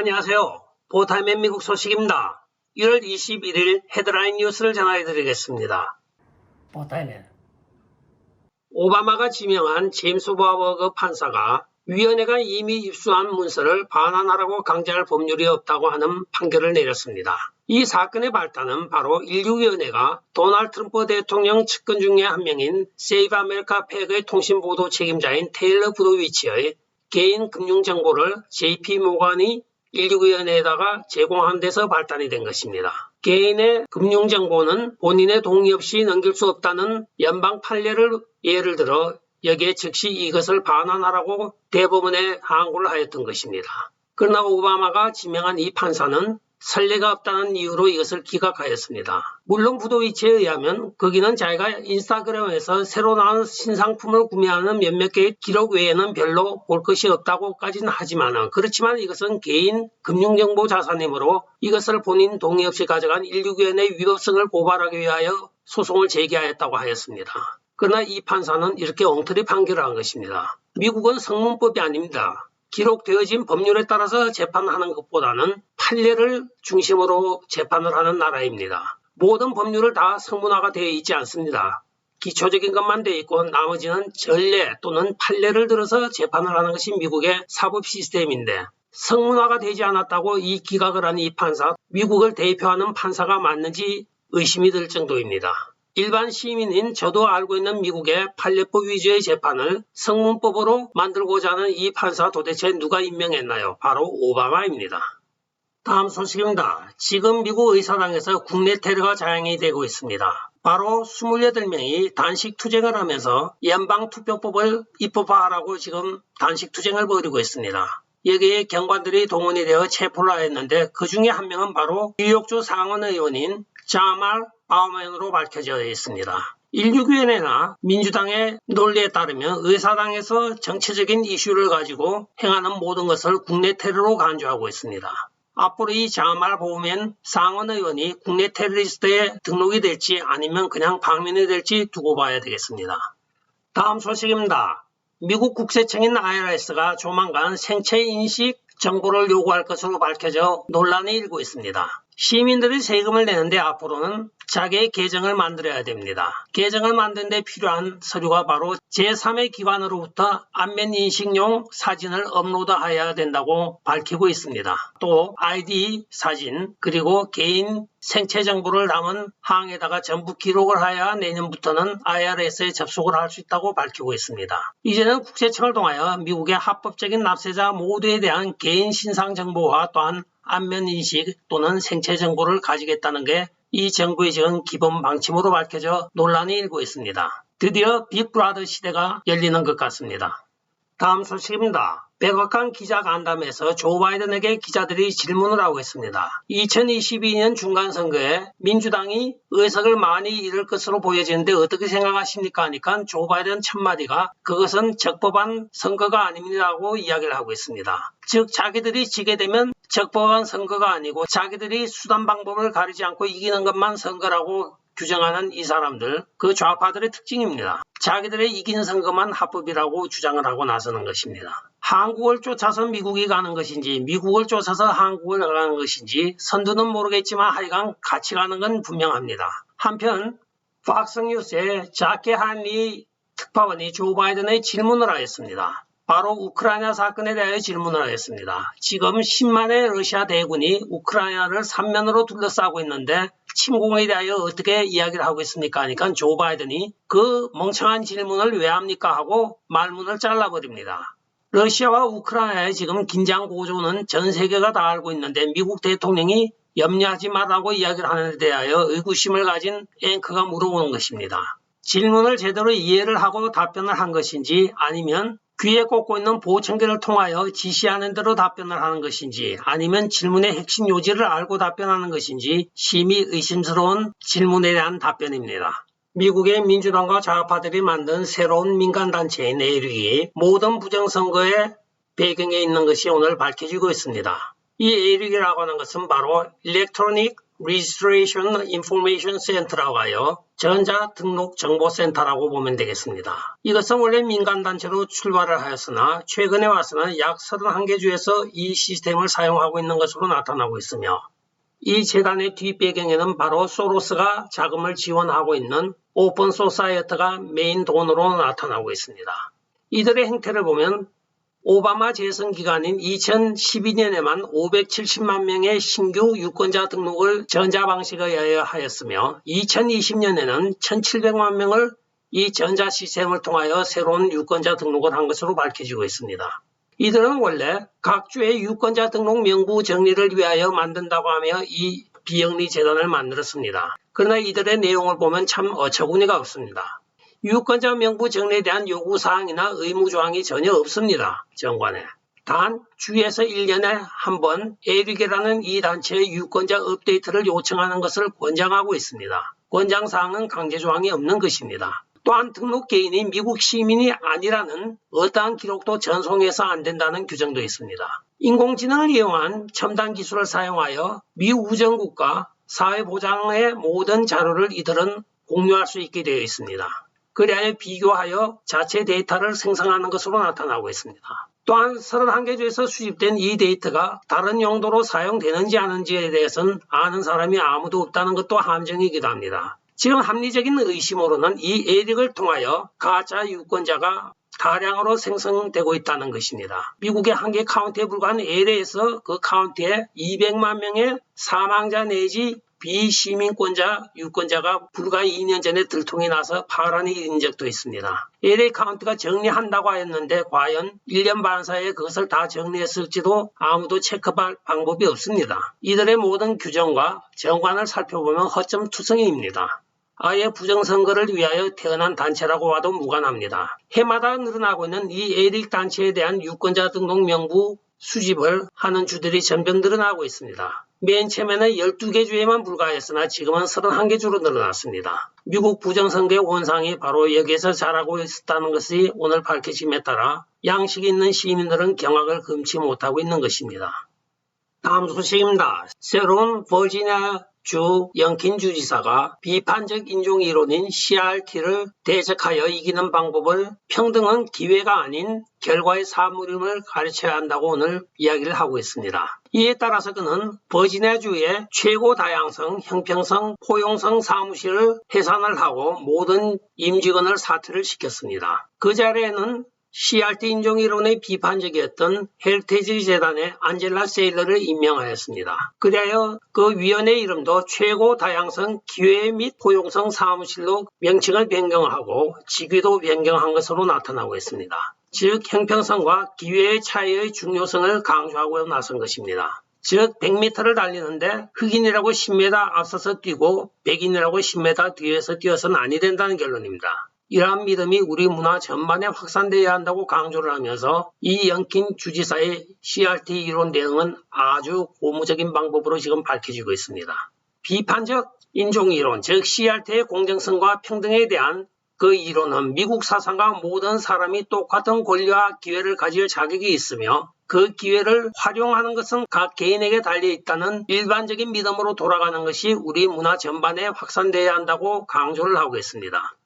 안녕하세요. 보타임의 미국 소식입니다. 1월 21일 헤드라인 뉴스를 전해드리겠습니다. 보타이맨 오바마가 지명한 제임스 바버그 판사가 위원회가 이미 입수한 문서를 반환하라고 강제할 법률이 없다고 하는 판결을 내렸습니다. 이 사건의 발단은 바로 인류위원회가 도널드 트럼프 대통령 측근 중에 한 명인 세이브 아메리카 팩의 통신보도 책임자인 테일러 부도위치의 개인 금융정보를 JP 모간이 인류위원회에다가 제공한 데서 발단이 된 것입니다. 개인의 금융정보는 본인의 동의 없이 넘길 수 없다는 연방 판례를 예를 들어 여기에 즉시 이것을 반환하라고 대법원에 항고를 하였던 것입니다. 그러나 오바마가 지명한 이 판사는 선례가 없다는 이유로 이것을 기각하였습니다. 물론 부도위치에 의하면 거기는 자기가 인스타그램에서 새로 나온 신상품을 구매하는 몇몇 개의 기록 외에는 별로 볼 것이 없다고까지는 하지만 그렇지만 이것은 개인 금융정보 자산이므로 이것을 본인 동의 없이 가져간 169위원회 위법성을 고발하기 위하여 소송을 제기하였다고 하였습니다. 그러나 이 판사는 이렇게 엉터리 판결을 한 것입니다. 미국은 성문법이 아닙니다. 기록되어진 법률에 따라서 재판하는 것보다는 판례를 중심으로 재판을 하는 나라입니다. 모든 법률을 다 성문화가 되어 있지 않습니다. 기초적인 것만 되어 있고 나머지는 전례 또는 판례를 들어서 재판을 하는 것이 미국의 사법 시스템인데 성문화가 되지 않았다고 이 기각을 한 이 판사, 미국을 대표하는 판사가 맞는지 의심이 들 정도입니다. 일반 시민인 저도 알고 있는 미국의 판례법 위주의 재판을 성문법으로 만들고자 하는 이 판사 도대체 누가 임명했나요? 바로 오바마입니다. 다음 소식입니다. 지금 미국 의사당에서 국내 테러가 자행이 되고 있습니다. 바로 28명이 단식 투쟁을 하면서 연방투표법을 입법화하라고 지금 단식 투쟁을 벌이고 있습니다. 여기에 경관들이 동원이 되어 체포를 하였는데 그 중에 한 명은 바로 뉴욕주 상원 의원인 자말 바우맨으로 밝혀져 있습니다. 16위원회나 민주당의 논리에 따르면 의사당에서 정치적인 이슈를 가지고 행하는 모든 것을 국내 테러로 간주하고 있습니다. 앞으로 이 자말 보면 상원 의원이 국내 테러리스트에 등록이 될지 아니면 그냥 방면이 될지 두고 봐야 되겠습니다. 다음 소식입니다. 미국 국세청인 IRS가 조만간 생체 인식 정보를 요구할 것으로 밝혀져 논란이 일고 있습니다. 시민들이 세금을 내는데 앞으로는 자기의 계정을 만들어야 됩니다. 계정을 만드는 데 필요한 서류가 바로 제3의 기관으로부터 안면 인식용 사진을 업로드해야 된다고 밝히고 있습니다. 또 아이디 사진 그리고 개인 생체 정보를 담은 항에다가 전부 기록을 하여 내년부터는 IRS에 접속을 할 수 있다고 밝히고 있습니다. 이제는 국세청을 통하여 미국의 합법적인 납세자 모두에 대한 개인 신상 정보와 또한 안면 인식 또는 생체 정보를 가지겠다는 게 이 정부의 지금 기본 방침으로 밝혀져 논란이 일고 있습니다. 드디어 빅브라더 시대가 열리는 것 같습니다. 다음 소식입니다. 백악관 기자 간담회에서 조 바이든에게 기자들이 질문을 하고 있습니다. 2022년 중간선거에 민주당이 의석을 많이 잃을 것으로 보여지는데 어떻게 생각하십니까? 하니까 조 바이든 첫마디가 그것은 적법한 선거가 아닙니다라고 이야기를 하고 있습니다. 즉 자기들이 지게 되면 적법한 선거가 아니고 자기들이 수단 방법을 가리지 않고 이기는 것만 선거라고 규정하는 이 사람들, 그 좌파들의 특징입니다. 자기들의 이긴 선거만 합법이라고 주장을 하고 나서는 것입니다. 한국을 쫓아서 미국이 가는 것인지 미국을 쫓아서 한국을 가는 것인지 선두는 모르겠지만 하여간 같이 가는 건 분명합니다. 한편 팍스뉴스의 자케 한리 특파원이 조 바이든의 질문을 하였습니다. 바로 우크라이나 사건에 대하여 질문을 하였습니다. 지금 10만의 러시아 대군이 우크라이나를 삼면으로 둘러싸고 있는데 침공에 대하여 어떻게 이야기를 하고 있습니까? 하니까 조 바이든이 그 멍청한 질문을 왜 합니까? 하고 말문을 잘라버립니다. 러시아와 우크라이나의 지금 긴장 고조는 전 세계가 다 알고 있는데 미국 대통령이 염려하지 말라고 이야기를 하는 데 대하여 의구심을 가진 앵커가 물어보는 것입니다. 질문을 제대로 이해를 하고 답변을 한 것인지 아니면 귀에 꽂고 있는 보청기를 통하여 지시하는 대로 답변을 하는 것인지 아니면 질문의 핵심 요지를 알고 답변하는 것인지 심히 의심스러운 질문에 대한 답변입니다. 미국의 민주당과 좌파들이 만든 새로운 민간단체인 내륙이 모든 부정선거의 배경에 있는 것이 오늘 밝혀지고 있습니다. 이 에릭이라고 하는 것은 바로 Electronic Registration Information Center라고 하여 전자등록정보센터라고 보면 되겠습니다. 이것은 원래 민간단체로 출발을 하였으나 최근에 와서는 약 31개 주에서 이 시스템을 사용하고 있는 것으로 나타나고 있으며 이 재단의 뒷배경에는 바로 소로스가 자금을 지원하고 있는 오픈 소사이어트가 메인 돈으로 나타나고 있습니다. 이들의 행태를 보면 오바마 재선 기간인 2012년에만 570만 명의 신규 유권자 등록을 전자 방식에 의하여 하였으며 2020년에는 1700만 명을 이 전자 시스템을 통하여 새로운 유권자 등록을 한 것으로 밝혀지고 있습니다. 이들은 원래 각 주의 유권자 등록 명부 정리를 위하여 만든다고 하며 이 비영리 재단을 만들었습니다. 그러나 이들의 내용을 보면 참 어처구니가 없습니다. 유권자 명부 정리에 대한 요구사항이나 의무조항이 전혀 없습니다. 정관에. 단 주에서 1년에 한 번 에릭이라는 이 단체의 유권자 업데이트를 요청하는 것을 권장하고 있습니다. 권장사항은 강제조항이 없는 것입니다. 또한 등록 개인이 미국 시민이 아니라는 어떠한 기록도 전송해서 안 된다는 규정도 있습니다. 인공지능을 이용한 첨단 기술을 사용하여 미 우정국가 사회보장의 모든 자료를 이들은 공유할 수 있게 되어 있습니다. 그리하여 비교하여 자체 데이터를 생성하는 것으로 나타나고 있습니다. 또한 31개 주에서 수집된 이 데이터가 다른 용도로 사용되는지 아는지에 대해서는 아는 사람이 아무도 없다는 것도 함정이기도 합니다. 지금 합리적인 의심으로는 이 에릭을 통하여 가짜 유권자가 다량으로 생성되고 있다는 것입니다. 미국의 한 개 카운티에 불과한 LA에서 그 카운티에 200만 명의 사망자 내지 비시민권자 유권자가 불과 2년 전에 들통이 나서 파란이 일은 적도 있습니다. LA 카운트가 정리한다고 하였는데 과연 1년 반 사이에 그것을 다 정리했을지도 아무도 체크할 방법이 없습니다. 이들의 모든 규정과 정관을 살펴보면 허점 투성이입니다. 아예 부정선거를 위하여 태어난 단체라고 봐도 무관합니다. 해마다 늘어나고 있는 이 에릭 단체에 대한 유권자 등록 명부 수집을 하는 주들이 점점 늘어나고 있습니다. 맨 처음에는 12개 주에만 불과했으나 지금은 31개 주로 늘어났습니다. 미국 부정선거의 원상이 바로 여기에서 자라고 있었다는 것이 오늘 밝혀짐에 따라 양식 있는 시민들은 경악을 금치 못하고 있는 것입니다. 다음 소식입니다. 새로운 버지니아 주 영킨 주지사가 비판적 인종 이론인 CRT를 대적하여 이기는 방법을 평등은 기회가 아닌 결과의 사물임을 가르쳐야 한다고 오늘 이야기를 하고 있습니다. 이에 따라서 그는 버지니아주의 최고 다양성, 형평성, 포용성 사무실을 해산을 하고 모든 임직원을 사퇴를 시켰습니다. 그 자리에는 CRT 인종 이론의 비판적이었던 헬테지 재단의 안젤라 세일러를 임명하였습니다. 그리하여 그 위원회 이름도 최고 다양성 기회 및 포용성 사무실로 명칭을 변경하고 직위도 변경한 것으로 나타나고 있습니다. 즉 형평성과 기회의 차이의 중요성을 강조하고 나선 것입니다. 즉 100m를 달리는데 흑인이라고 10m 앞서서 뛰고 백인이라고 10m 뒤에서 뛰어서는 아니 된다는 결론입니다. 이러한 믿음이 우리 문화 전반에 확산되어야 한다고 강조를 하면서 이 영킨 주지사의 CRT 이론 대응은 아주 고무적인 방법으로 지금 밝혀지고 있습니다. 비판적 인종이론, 즉 CRT의 공정성과 평등에 대한 그 이론은 미국 사상과 모든 사람이 똑같은 권리와 기회를 가질 자격이 있으며 그 기회를 활용하는 것은 각 개인에게 달려 있다는 일반적인 믿음으로 돌아가는 것이 우리 문화 전반에 확산되어야 한다고 강조를 하고 있습니다.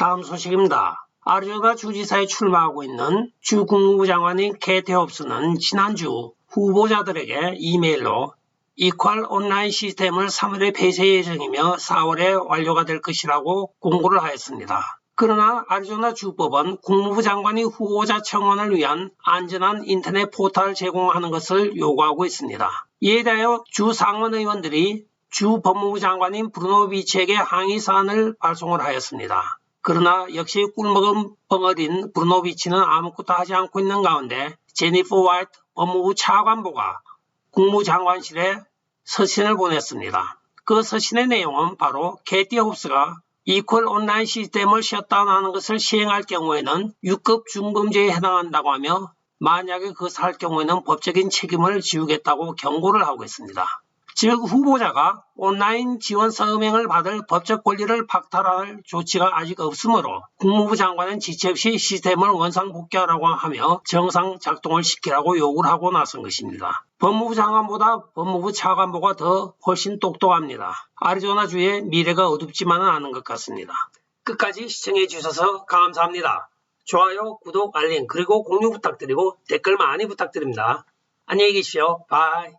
다음 소식입니다. 아리조나 주지사에 출마하고 있는 주 국무부 장관인 케테 홉스는 지난주 후보자들에게 이메일로 이퀄 온라인 시스템을 3월에 폐쇄 예정이며 4월에 완료가 될 것이라고 공고를 하였습니다. 그러나 아리조나 주법은 국무부 장관이 후보자 청원을 위한 안전한 인터넷 포털 제공하는 것을 요구하고 있습니다. 이에 대하여 주 상원 의원들이 주 법무부 장관인 브루노 비치에게 항의 사안을 발송을 하였습니다. 그러나 역시 꿀먹은 벙어린 브루노비치는 아무것도 하지 않고 있는 가운데 제니퍼 화이트 법무부 차관보가 국무장관실에 서신을 보냈습니다. 그 서신의 내용은 바로 캐티 홉스가 이퀄 온라인 시스템을 셧다운하는 것을 시행할 경우에는 6급 중범죄에 해당한다고 하며 만약에 그것을 할 경우에는 법적인 책임을 지우겠다고 경고를 하고 있습니다. 즉 후보자가 온라인 지원서 음행을 받을 법적 권리를 박탈할 조치가 아직 없으므로 국무부 장관은 지체 없이 시스템을 원상복귀하라고 하며 정상 작동을 시키라고 요구를 하고 나선 것입니다. 법무부 장관보다 법무부 차관보가 더 훨씬 똑똑합니다. 아리조나주의 미래가 어둡지만은 않은 것 같습니다. 끝까지 시청해 주셔서 감사합니다. 좋아요, 구독, 알림, 그리고 공유 부탁드리고 댓글 많이 부탁드립니다. 안녕히 계십시오. 바이.